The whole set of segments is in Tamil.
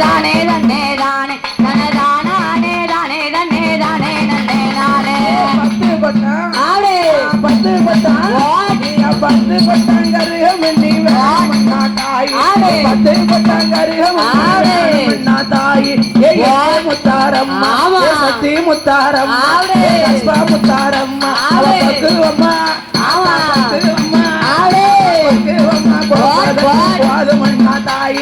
தானே தன்னே தானே. தனதானே தானே தன்னே தானே நன்னே நானே பத்து கொட்டான் ஆடு. பத்து கொட்டான் பத்து கொட்டான் கருகம் நீ வேணா தாய். பத்து கொட்டான் கருகம் ஆடு. வேணா தாய் ஏ ஏ முத்தாரம்மா சத்தி முத்தாரம்மா தாய்.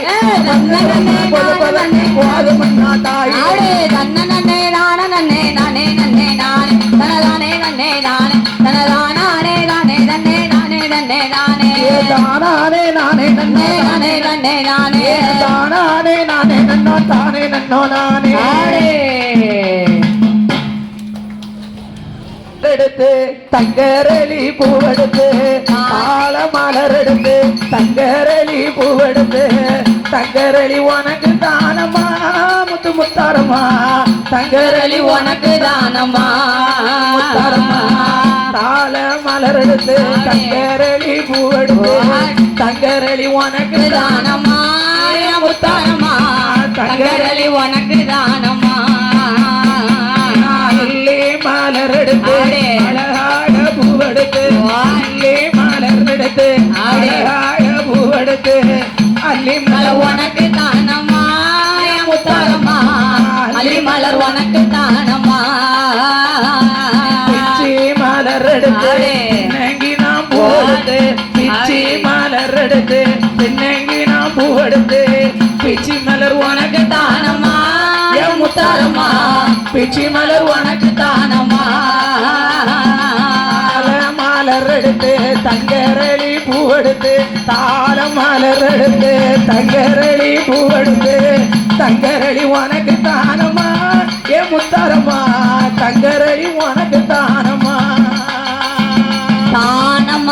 நன்னே, நன்னே, நன்னே. கோதுமண்ணா தாய். ஆடு தன்ன நன்னே நான நன்னே நானே நன்னே நானே. தனதானே நன்னே நானே. தனதானே தானே தன்னே நானே நன்னே நானே. தானானே நானே நன்னே நன்னே நானே. நன்னே நானே. தானானே நானே நன்னோ தானே நன்னோ நானே. எடுத்து தங்கரளி பூவெடுத்து ஆல மலர் எடுத்து தங்கரளி பூவெடுத்து தங்கரளி உனக்கு தானமா முத்தாரமா தங்கரளி உனக்கு தானம்மா முத்தாரமா தாள மலர் எடுத்து தங்கரளி பூவெடுத்து தங்கரளி உனக்கு தானம்மா முத்தாரம்மா தங்கரளி உனக்கு தானம்மா அல்லே மலர் எடுத்து. அழகாக பூவெடுத்து அல்லே மலர் எடுத்து. அழகாக பூவெடுத்து அல்லி மலர் உனக்கு தானம்மா பின்னங்கி நாம் பூவெடுத்து பிச்சி. மலர் எடுத்து பின்னங்கி நாம் பூவெடுத்து பிச்சி மலர் உனக்கு தானம்மா என் முத்தாரம்மா. பிச்சி மலர் உனக்கு தானம்மா. மலர் எடுத்து தங்கரளி பூவெடுத்து தாள மலர் எடுத்து தங்கரளி பூவெடுத்து. தங்கரளி உனக்கு தானம்மா ஏ முத்தாரம்மா. தங்கரளி உனக்கு தான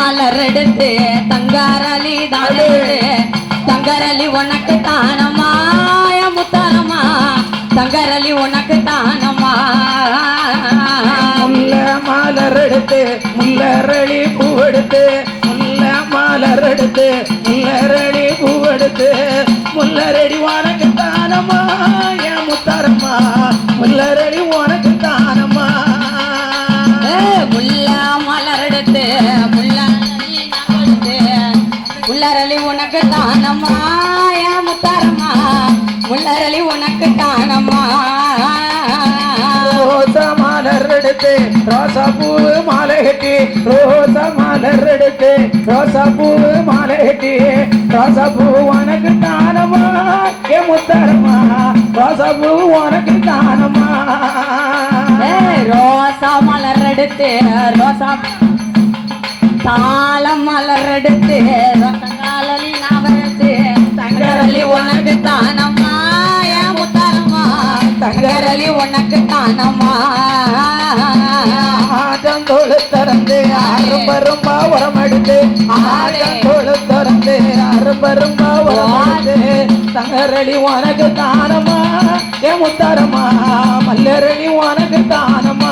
மலர் எடுத்து தங்காரலி தானே தங்கரலி உனக்கு தானமா முத்தானமா தங்கரலி உனக்கு தானமா முல்ல மலர் எடுத்து முல்லரளி பூவெடுத்து முல்ல மலர் எடுத்து முல்லரளி பூவெடுத்து முல்லரடி உனக்கு தானமா ஏன் முத்தாரம்மா முல்லரடி உனக்கு முல்லரளி உனக்கு தானம்மா முத்தாரம்மா முல்லரளி உனக்கு தானம்மா. ரோச மலர் எடுத்து ரோசா பூவு மாலை கட்டி ரோசா மலர் எடுத்து ரோசா பூவு மாலை கட்டி ரோசா பூ உனக்கு தானம்மா ஏ முத்தாரம்மா ரோசா பூ உனக்கு தானம்மா. ஏ, ரோசா மலர் எடுத்து ரோசா தாளம் மலர் எடுத்து தங்கரலி உனக்கு தானம்மா? ஆட்டந்தோடு திறந்து ஆறு பரும்பா உரம் எடுத்து ஆட்டந்தோடு திறந்து அரும்பரும்பா உரம் எடுத்து. தங்கரளி உனக்கு தானமா ஏ முத்தாரமா மல்லரளி உனக்கு தானமா